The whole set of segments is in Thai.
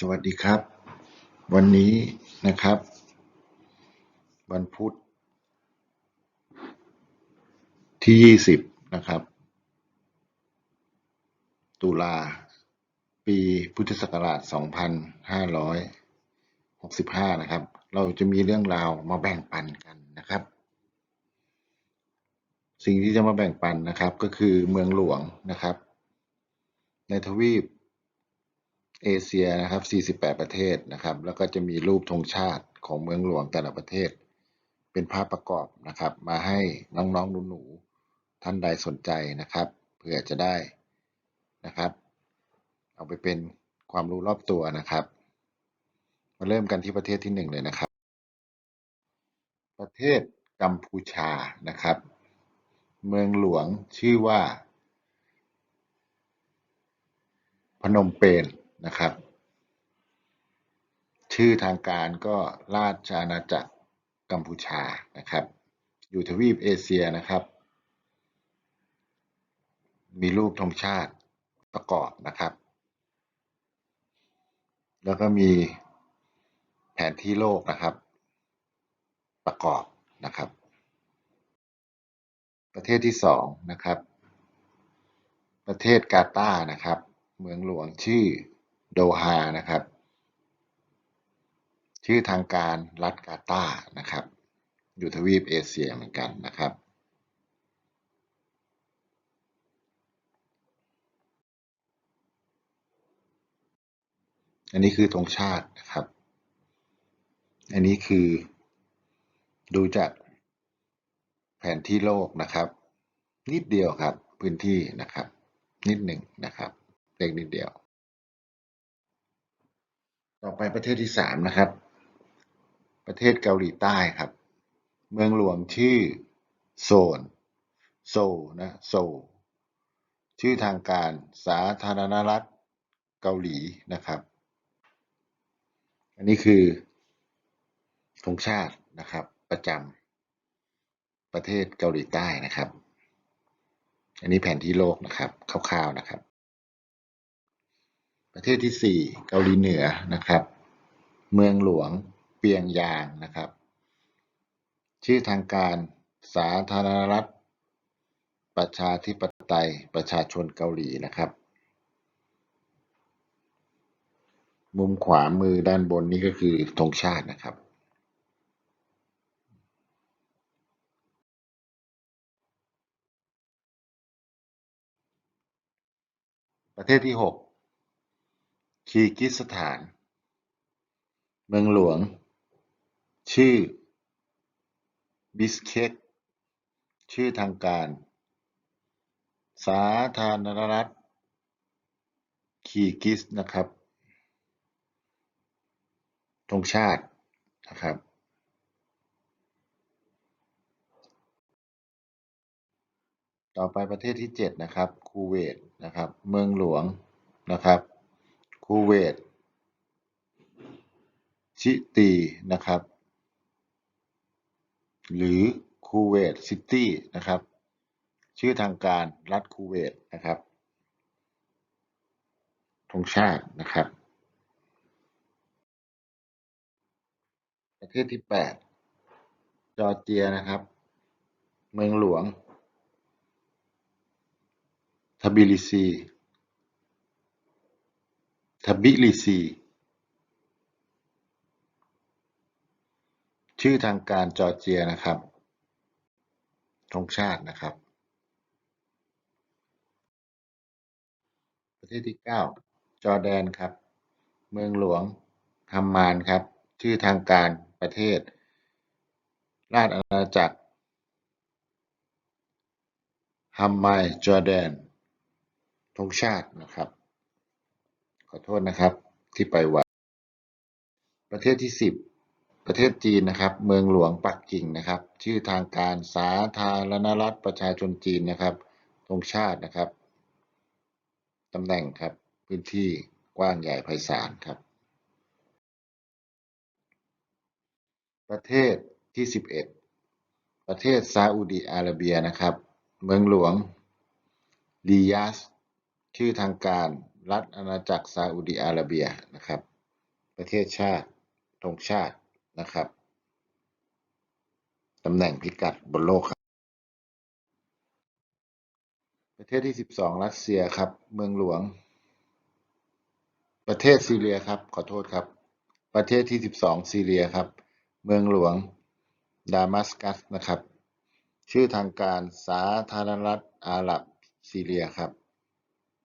สวัสดีครับ วันนี้นะครับ วันพุธที่ 20 นะครับ ตุลา ปีพุทธศักราช 2565 นะครับ เราจะมีเรื่องราวมาแบ่งปันกันนะครับ สิ่งที่จะมาแบ่งปันนะครับก็คือเมืองหลวงนะครับ ในทวีป เอเชียนะครับ 48 ประเทศนะครับ แล้วก็จะมีรูปธงชาติของเมืองหลวงแต่ละประเทศ เป็นภาพประกอบนะครับ มาให้น้องๆหนูๆท่านใดสนใจนะครับเผื่อจะได้นะครับ เอาไปเป็นความรู้รอบตัวนะครับ มาเริ่มกันที่ประเทศที่หนึ่งเลยนะครับ ประเทศกัมพูชานะครับ เมืองหลวงชื่อว่า พนมเปญ นะครับ ชื่อทางการก็ราชอาณาจักรกัมพูชานะครับ อยู่ทวีปเอเชียนะครับ มีรูปธงชาติประกอบนะครับ แล้วก็มีแผนที่โลกนะครับ ประกอบนะครับ ประเทศที่สองนะครับ ประเทศกาตาร์นะครับ เมืองหลวงชื่อ โดฮานะครับ ชื่อทางการรัฐกาตานะครับ อยู่ทวีปเอเชียเหมือนกันนะครับอันนี้คือธงชาตินะครับ อันนี้คือดูจากแผนที่โลกนะครับ นิดเดียวครับ พื้นที่นะครับ นิดหนึ่งนะครับเล็กนิดเดียว ต่อไปประเทศที่สามนะครับ ประเทศเกาหลีใต้ครับ เมืองหลวงชื่อโซน โซนะโซ ชื่อทางการสาธารณรัฐเกาหลีนะครับ อันนี้คือธงชาตินะครับ ประจำประเทศเกาหลีใต้นะครับ อันนี้แผนที่โลกนะครับคร่าวๆนะครับ ประเทศที่สี่เกาหลีเหนือนะครับ เมืองหลวงเปียงยางนะครับ ชื่อทางการสาธารณรัฐ ประชาธิปไตยประชาชนเกาหลีนะครับ มุมขวามือด้านบนนี้ก็คือธงชาตินะครับ ประเทศที่หก คีร์กิสถาน เมืองหลวง ชื่อ บิสเคกชื่อทางการ สาธารณรัฐ คีร์กิสนะครับธงชาตินะครับ ต่อไปประเทศที่เจ็ดนะครับ คูเวตนะครับ เมืองหลวงนะครับ คูเวตชิตีนะครับ หรือคูเวตซิตี้นะครับ ชื่อทางการรัฐคูเวตนะครับธงชาตินะครับ ประเทศที่แปดจอร์เจียนะครับ เมืองหลวงทบิลิซี ทบิลิซี ชื่อทางการจอร์เจียนะครับธงชาตินะครับ ประเทศที่เก้าจอร์แดนครับ เมืองหลวงฮัมมานครับ ชื่อทางการประเทศ ราชอาณาจักรฮัมมายจอร์แดนธงชาตินะครับ อโทษนะครับ ที่ไปวัดประเทศที่สิบประเทศจีนนะครับ เมืองหลวงปักกิ่งนะครับ ชื่อทางการสาธารณรัฐประชาชนจีนนะครับธงชาตินะครับตำแหน่งครับพื้นที่กว้างใหญ่ไพศาลครับ ประเทศที่สิบเอ็ดประเทศซาอุดิอาระเบียนะครับ เมืองหลวงริยาดชื่อทางการ รัฐอาณาจักรซาอุดิอาระเบียนะครับ ประเทศชาติธงชาตินะครับตำแหน่งพิกัดบนโลกครับ ประเทศที่สิบสองรัสเซียครับ เมืองหลวง ประเทศซีเรียครับ ขอโทษครับ ประเทศที่สิบสองซีเรียครับ เมืองหลวงดามัสกัสนะครับ ชื่อทางการสาธารณรัฐอาหรับซีเรียครับ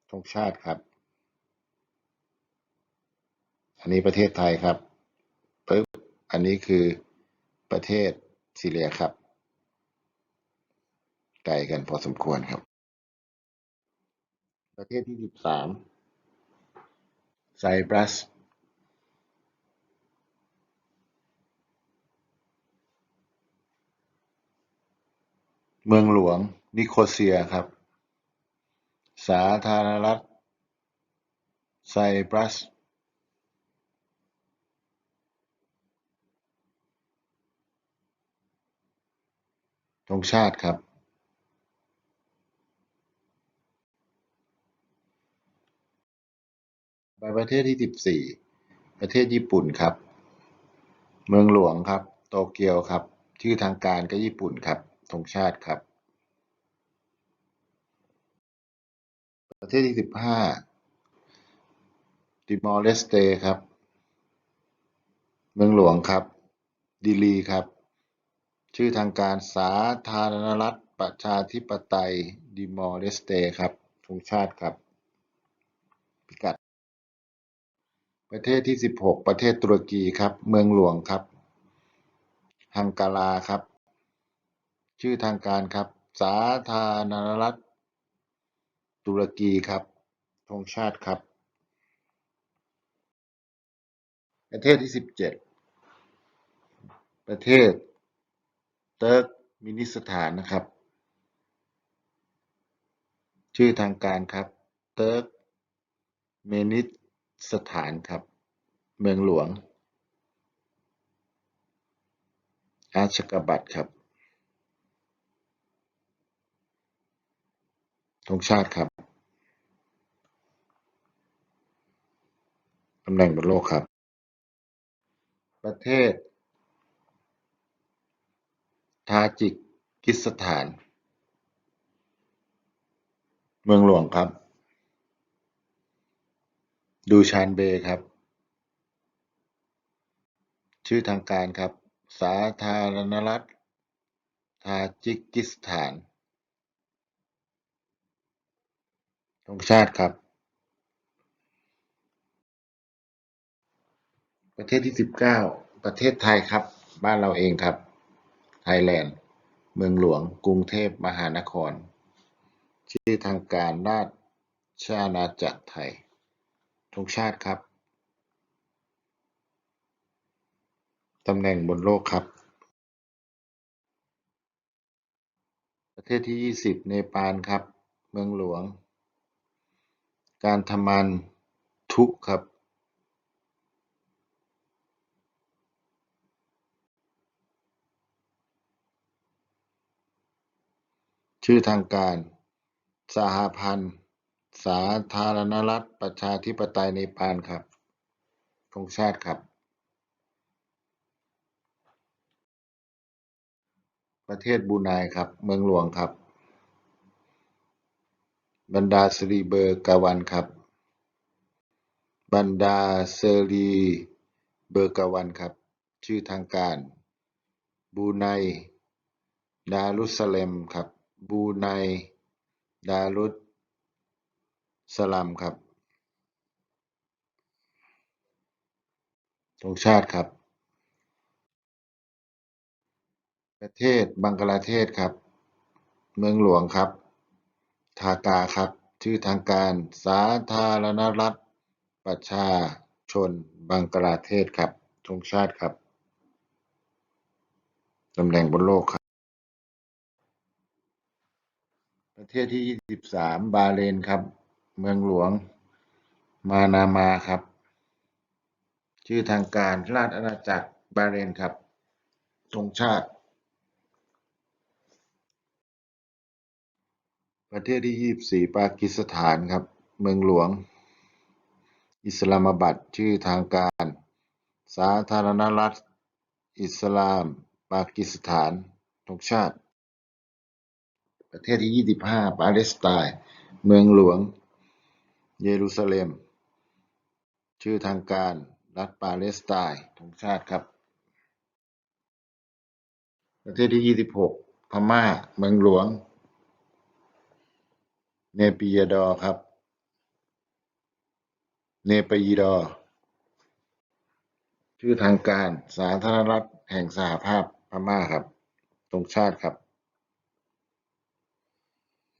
ธงชาติครับ อันนี้ประเทศไทยครับปึ๊บอันนี้คือประเทศซีเรียครับไกลกันพอสมควรครับ ประเทศที่สิบสามไซปรัสเมืองหลวง นิโคเซียครับ สาธารณรัฐไซปรัส ธงชาติครับไปประเทศที่สิบสี่ประเทศญี่ปุ่นครับ เมืองหลวงครับ โตเกียวครับ ชื่อทางการก็ญี่ปุ่นครับธงชาติครับ ประเทศที่สิบห้าติมอร์เลสเตครับ เมืองหลวงครับ ดิลีครับ ชื่อทางการสาธารณรัฐประชาธิปไตยดิมอร์เลสเตครับธงชาติครับ พิกัด ประเทศที่สิบหกประเทศตุรกีครับ เมืองหลวงครับ ฮังการาครับ ชื่อทางการครับ สาธารณรัฐ ตุรกีครับธงชาติครับ ประเทศที่สิบเจ็ดประเทศ เติร์กมินิสถานนะครับ ชื่อทางการครับ เติร์กเมนิสถานครับ เมืองหลวง อาชกบัตครับธงชาติครับตำแหน่งบนโลกครับ ประเทศ ทาจิกิสถาน เมืองหลวงครับ ดูชานเบครับ ชื่อทางการครับ สาธารณรัฐทาจิกิสถานธงชาติครับ ประเทศที่สิบเก้าประเทศไทยครับ บ้านเราเองครับ ไทยแลนด์ เมืองหลวง กรุงเทพมหานคร ชื่อทางการราชอาณาจักรไทยธงชาติครับ ตำแหน่งบนโลกครับ ประเทศที่ยี่สิบเนปาลครับ เมืองหลวง การทมันทุครับ ชื่อทางการ สหพันธ์ สาธารณรัฐประชาธิปไตยเนปาลครับธงชาติครับ ประเทศบูไนครับ เมืองหลวงครับ บรรดาสิริเบอร์กาวันครับ บรรดาเซรีเบอร์กาวันครับ ชื่อทางการ บูไนดารุสสลมครับ บรูไน ดารุสสลามครับ ธงชาติครับ ประเทศบังกลาเทศครับ เมืองหลวงครับ ทากาครับ ชื่อทางการสาธารณรัฐ ประชาชนบังกลาเทศครับ ธงชาติครับ ตำแหน่งบนโลกครับ ประเทศที่ยี่สิบสามบาเรนครับ เมืองหลวงมานามาครับ ชื่อทางการราชอาณาจักรบาเรนครับธงชาติ ประเทศที่ยี่สิบสี่ปากีสถานครับ เมืองหลวง อิสลามบัดชื่อทางการ สาธารณรัฐ อิสลาม ปากีสถานธงชาติ ประเทศที่ 25 ปาเลสไตน์ เมืองหลวง เยรูซาเล็ม ชื่อทางการ รัฐปาเลสไตน์ธงชาติครับ ประเทศที่ 26 พม่า เมืองหลวง เนปิยดอครับ เนปยิดอ ชื่อทางการ สาธารณรัฐแห่งสหภาพพม่าครับธงชาติครับ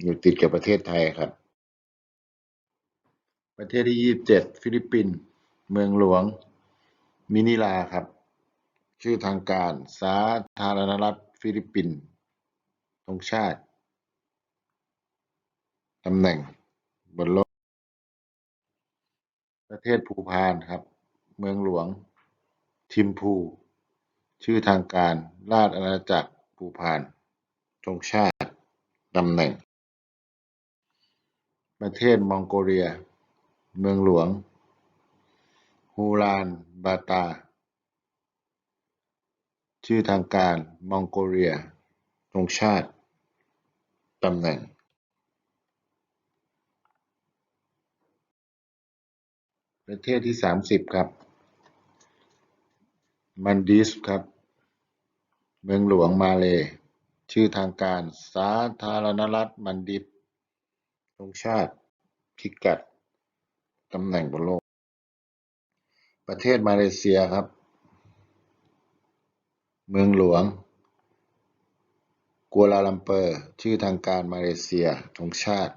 อยู่ติดกับประเทศไทยครับ ประเทศที่27ฟิลิปปินส์เมืองหลวง มินิลาครับ ชื่อทางการสาธารณรัฐฟิลิปปินส์ธงชาติตำแหน่งบนโลก ประเทศภูพานครับ เมืองหลวง ทิมพู ชื่อทางการ ราชอาณาจักรภูพานธงชาติตำแหน่ง ประเทศมองโกเลีย เมืองหลวง ฮูลานบาตา ชื่อทางการมองโกเลียธงชาติ ตำแหน่ง ประเทศที่30ครับ มันดีฟส์ครับ เมืองหลวงมาเลยชื่อทางการสาธารณรัฐมันดิฟ ธงชาติ พิกัด ตำแหน่งบนโลก ประเทศมาเลเซียครับ เมืองหลวง กัวลาลัมเปอร์ ชื่อทางการมาเลเซีย ธงชาติ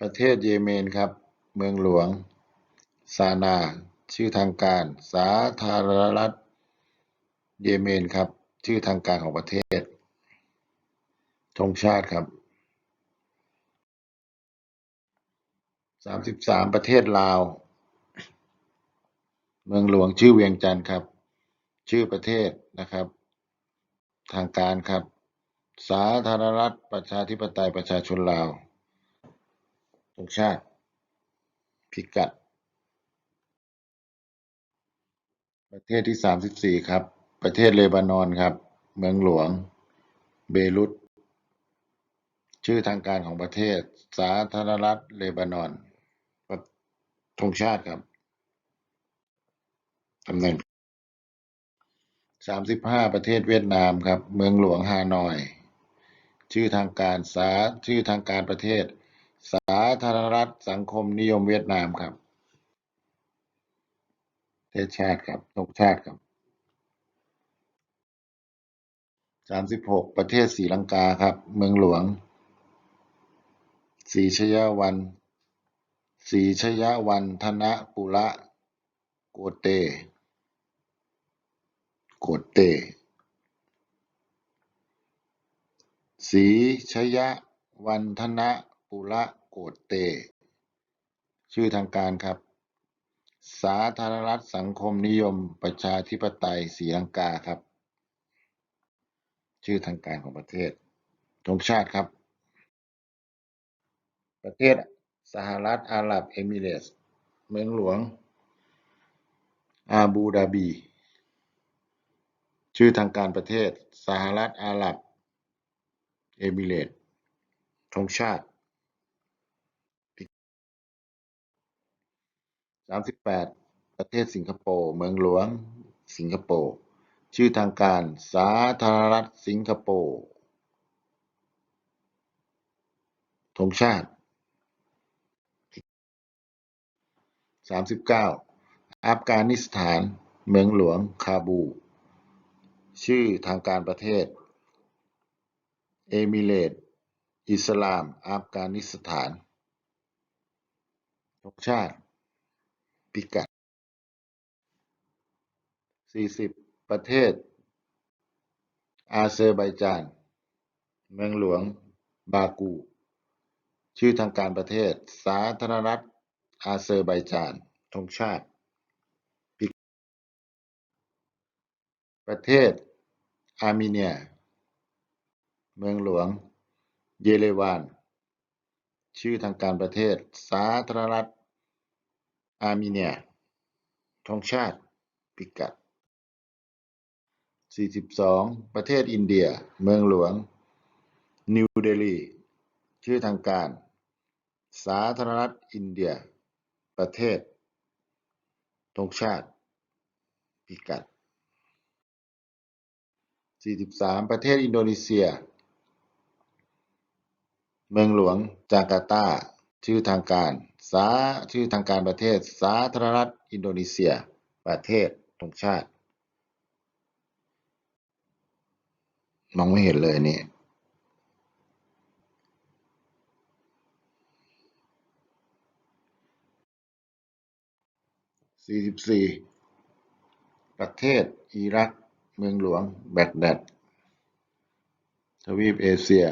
ประเทศเยเมนครับ เมืองหลวง ซานา ชื่อทางการ สาธารณรัฐเยเมนครับ ชื่อทางการของประเทศ ธงชาติครับ33ประเทศลาว เมืองหลวงชื่อเวียงจันทร์ครับ ชื่อประเทศนะครับ ทางการครับ สาธารณรัฐประชาธิปไตยประชาชนลาว ธงชาติ พิกัด ประเทศที่34ครับ ประเทศเลบานอนครับ เมืองหลวง เบรุต ชื่อทางการของประเทศ สาธารณรัฐเลบานอนธงชาติครับตำแหน่ง35ประเทศเวียดนามครับ เมืองหลวงฮานอย ชื่อทางการสาชื่อทางการประเทศ สาธารณรัฐสังคมนิยมเวียดนามครับประเทศชาติครับธงชาติครับ 36ประเทศศรีลังกาครับ เมืองหลวงศรีชยวันศรีชยวันธนปุระโกเต โกเตศรีชยวันธนปุระโกเต ชื่อทางการครับ สาธารณรัฐสังคมนิยมประชาธิปไตยศรีลังกาครับ ชื่อทางการของประเทศธงชาติครับ ประเทศสหรัฐอาหรับเอมิเรตส์เมืองหลวง อาบูดาบี ชื่อทางการประเทศ สหรัฐอาหรับเอมิเรตส์ธงชาติ38 ประเทศสิงคโปร์ เมืองหลวง สิงคโปร์ ชื่อทางการ สาธารณรัฐสิงคโปร์ ธงชาติ 39 อัฟกานิสถาน เมืองหลวง คาบู ชื่อทางการประเทศ เอมิเรต์อิสลาม อัฟกานิสถาน ธงชาติ พิกัด 40 ประเทศ อาเซอร์ไบจาน เมืองหลวง บากู ชื่อทางการประเทศ สาธารณรัฐ อาเซอร์ไบจานธงชาติพิกัดประเทศ อาร์เมเนีย เมืองหลวง เยเรวาน ชื่อทางการประเทศ สาธารณรัฐ อาร์เมเนียธงชาติ พิกัด 42 ประเทศอินเดีย เมืองหลวง นิวเดลี ชื่อทางการ สาธารณรัฐอินเดีย ประเทศธงชาติ พิกัด 43 ประเทศอินโดนีเซีย เมืองหลวงจาการ์ตา ชื่อทางการ สา ชื่อทางการประเทศ สาธารณรัฐอินโดนีเซีย ประเทศธงชาติ มองไม่เห็นเลยอันนี่44ประเทศ อิรัก เมืองหลวง แบกแดด ทวีปเอเชีย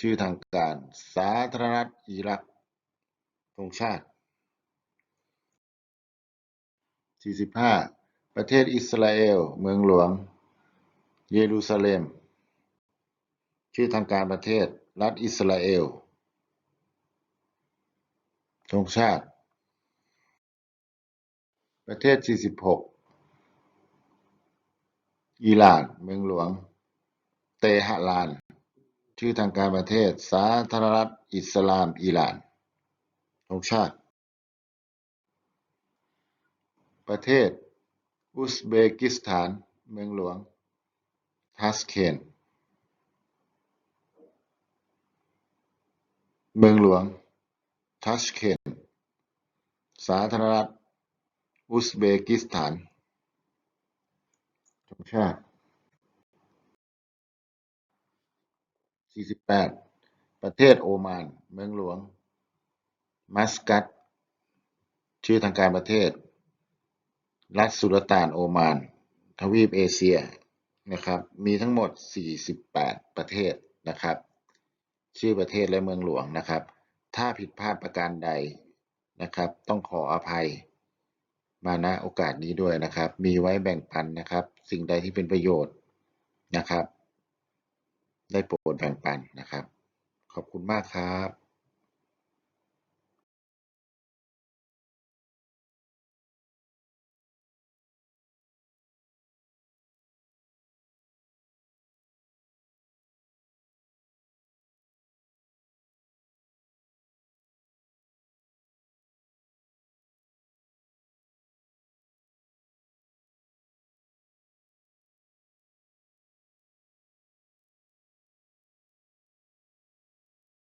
ชื่อทางการ สาธารณรัฐอิรักธงชาติ 45 ประเทศอิสราเอล เมืองหลวง เยรูซาเล็ม ชื่อทางการประเทศ รัฐอิสราเอลธงชาติ ประเทศ 46 อิหร่าน เมืองหลวง เตหะราน ชื่อทางการประเทศ สาธารณรัฐอิสลามอิหร่านธงชาติ ประเทศ อุซเบกิสถาน เมืองหลวงทัสเคน เมืองหลวง ทัชเคนสาธารณรัฐ อุซเบกิสถานธงชาติ 48 ประเทศโอมาน เมืองหลวง มัสกัต ชื่อทางการประเทศ รัฐสุลต่านโอมาน ทวีปเอเชีย นะครับ มีทั้งหมด 48 ประเทศนะครับ ชื่อประเทศและเมืองหลวงนะครับ ถ้าผิดพลาดประการใดนะครับ ต้องขออภัยมาณโอกาสนี้ด้วยนะครับ มีไว้แบ่งปันนะครับ สิ่งใดที่เป็นประโยชน์นะครับ ได้โปรดแบ่งปันนะครับ ขอบคุณมากครับ